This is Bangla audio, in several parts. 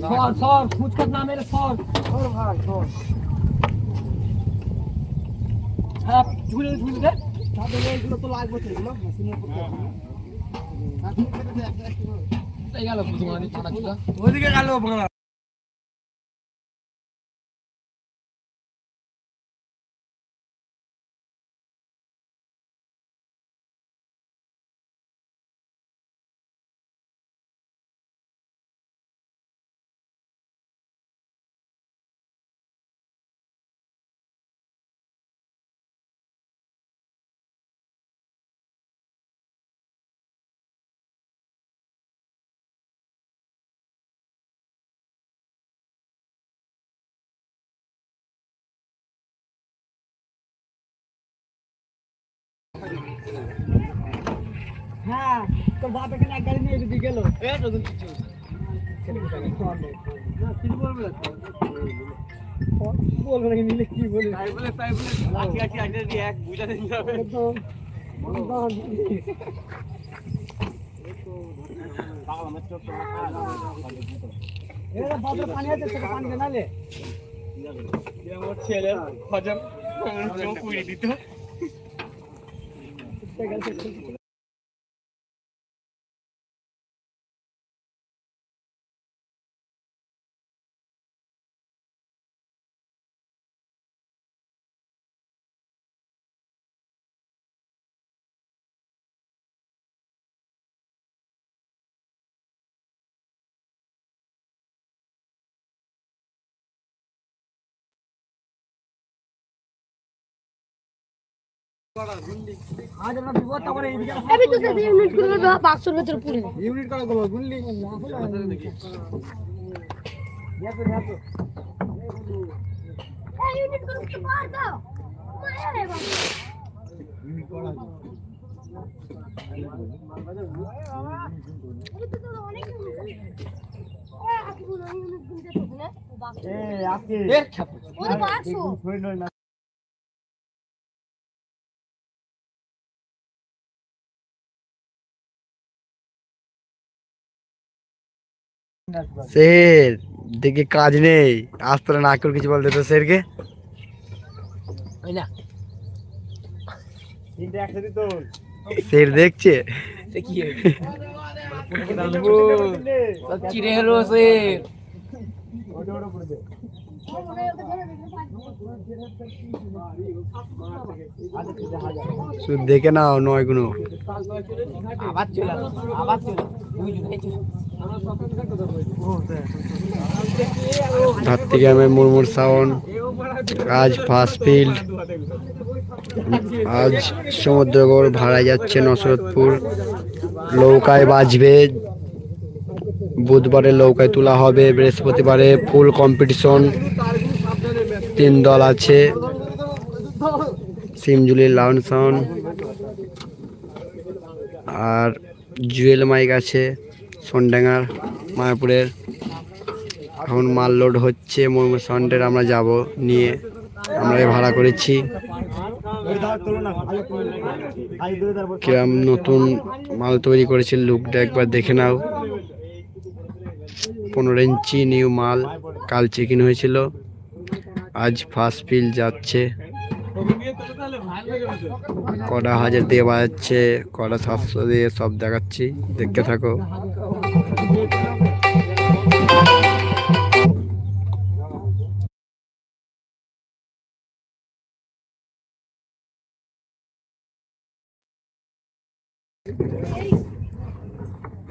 সর সর ফুচকার না মেরে সর। সর ভাই সর। হ্যাঁ ঝুলে ঝুলে দে। তাহলে এইগুলো তো লাগবে তো এগুলো মেশিনের উপর এই গেল বুঝমানি চানাচুরা ওইদিকে গেল বাংলা হ্যাঁ তোর বাপ এখানে এক গাড়ি নিয়ে যদি গেল। এ তো কিছু। বলবে? নাকি নিলে কি বলে? তাই বলে তাই বলে। আজকে আজকে আজকে দিয়ে এক বুঝা দিন যাবে। একদম। পানি আছে পানি কেনালে ছেলে হজম দিত। আজ আমি তো সাথে ইউনিট করে বাক্সের ভেতরে পুরে ইউনিট করা গেল গুনলি এই ইউনিট করে কি মার দাও মারে বাবা তো অনেক ইউনিট এ আপনি বলো ইউনিট গুনতে তো না বাক্স এ আপনি ও তো বাক্স স্যার দেখি কাজ নেই। আজ তোরা না করে কিছু বলতে তো স্যারকে। ওই না তিনটা একসাথে তো স্যার দেখছে? সব চিড়ে হলো। সে শুধু দেখে নাও নয়গুলো আবার চলে চলে। ধাত্তিগ্রামের মুরমুর সাউন্ড আজ ফার্স্ট ফিল্ড আজ সমুদ্রগড় ভাড়া যাচ্ছে নসরতপুর নৌকায় বাজবে বুধবারে নৌকায় তোলা হবে। বৃহস্পতিবারে ফুল কম্পিটিশন তিন দল আছে। সিমজুলি লাউন সাউন্ড আর জুয়েল মাইক আছে সন্ডাঙ্গার, মায়াপুরের। এখন মাল লোড হচ্ছে সাউন্ডের আমরা যাব নিয়ে। আমরা ভাড়া করেছি। কিরম নতুন মাল তৈরি করেছে লুকটা একবার দেখে নাও। পনেরো ইঞ্চি নিউ মাল, কাল চেকিং হয়েছিল। আজ ফার্স্ট ফিল যাচ্ছে। কটা হাজার দিয়ে বাজাচ্ছে কটা সাতশো দিয়ে সব দেখাচ্ছি। দেখতে থাকো।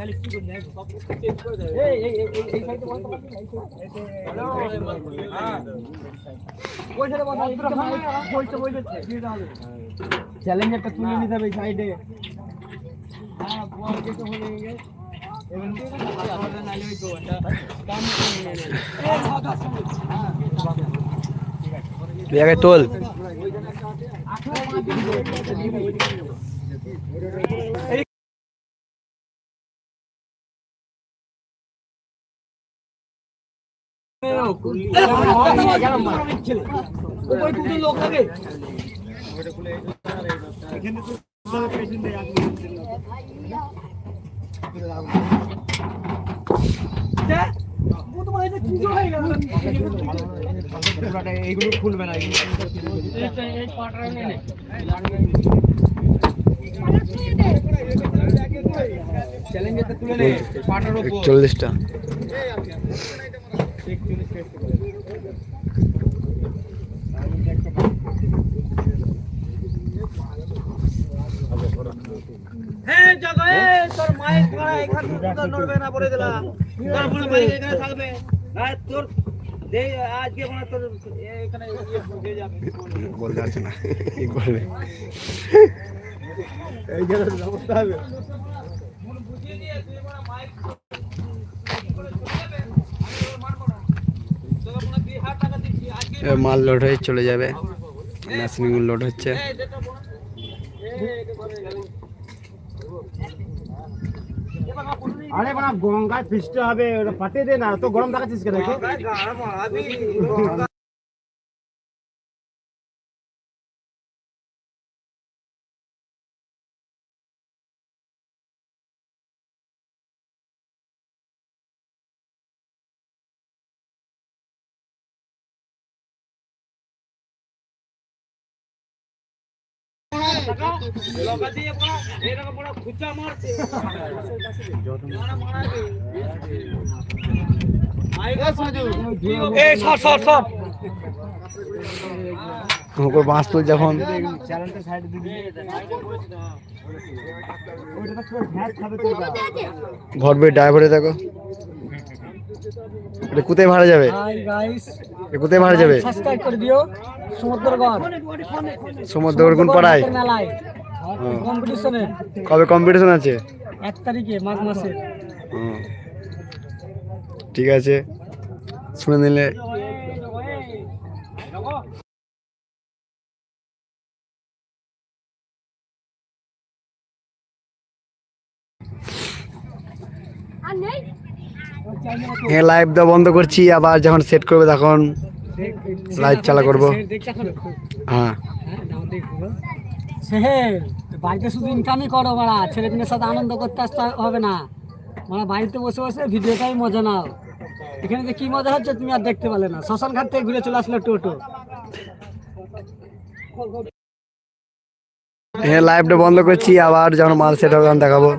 হচ্ছে মালিক চ্যালেঞ্জারটা তুলে নিতে হবে সাইডে জায়গায় তোল লোক লাগে এইগুলো খুলবে না চ্যালেঞ্জারটা হ্যাঁ তোর এখান নড়বে না বলে দিলাম। তোর এখানে থাকবে। আর তোর আজকে মানে তোর এখানে ইয়ে পারছে না। কি বলবে এই যে ব্যবস্থা হবে। মাল লোড হয়ে চলে যাবে। মেশিন লোড হচ্ছে। আরে বাবা গঙ্গায় ফিস্টে হবে ওটা ফাটিয়ে দে না তো গরম দেখাচ্ছিস কেন? বাঁশ তুল যখন তো ভরবে ড্রাইভারে দেখো। এটা কোথায় ভাড়া যাবে? কোথায় ভাড়া যাবে? সাবস্ক্রাইব করে দিও। পাড়ায়? মেলায়। কম্পিটিশনে কবে কম্পিটিশন আছে? এক তারিখে মাঘ মাসে। ঠিক আছে। শুনে নিলে। আর নেই? হ্যাঁ লাইভ দেওয়া বন্ধ করছি আবার যখন সেট করবে তখন লাইভ চালা করব। হ্যাঁ। বাড়িতে শুধু ইনকামই করো মারা ছেলে মেয়ের সাথে আনন্দ করতে আসতে হবে না। মানে বাড়িতে বসে বসে ভিডিওটাই মজা নাও। এখানে যে কি মজা হচ্ছে তুমি আর দেখতে পারলে না। শ্মশান ঘাট থেকে ঘুরে চলে আসলো টোটো। হ্যাঁ লাইভটা বন্ধ করছি আবার যখন মাল সেট হবে তখন দেখাবো।